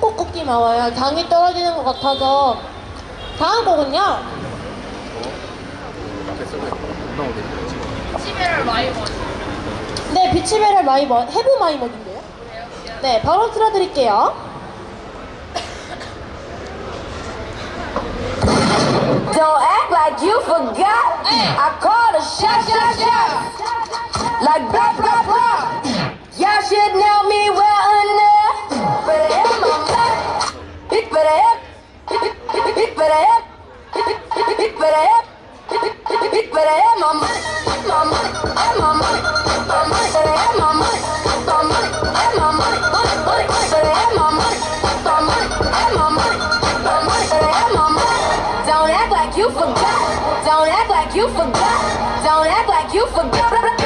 꼭 꺾기 나와요. 당이 떨어지는 것 같아서 다음 곡은요. 네, 비치베럴 마이먼, 해부 마이먼인데요. 네, 바로 틀어드릴게요. Don't act like you forgot. I called a shot, shot, shot. Like blah, Better have. It better have my money. Money. Have my money. Money. Have my money. Have my money. Don't act like you forgot. Don't act like you forgot. Don't act like you forgot.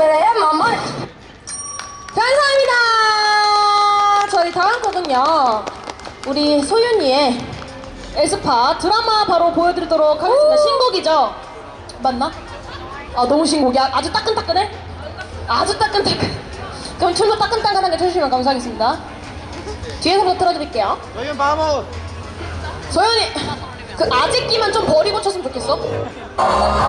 Have my money. 감사합니다. 저희 다음 곡은요. 우리 소윤이의 에스파 드라마 바로 보여드리도록 하겠습니다. 신곡이죠? 맞나? 아 너무 신곡이야. 아주 따끈따끈해? 아주 따끈따끈. 그럼 춤도 따끈따끈하게 쳐주시면 감사하겠습니다. 뒤에서부터 틀어드릴게요. 소윤 바모 소윤이 그 아직기만 좀 버리고 쳤으면 좋겠어.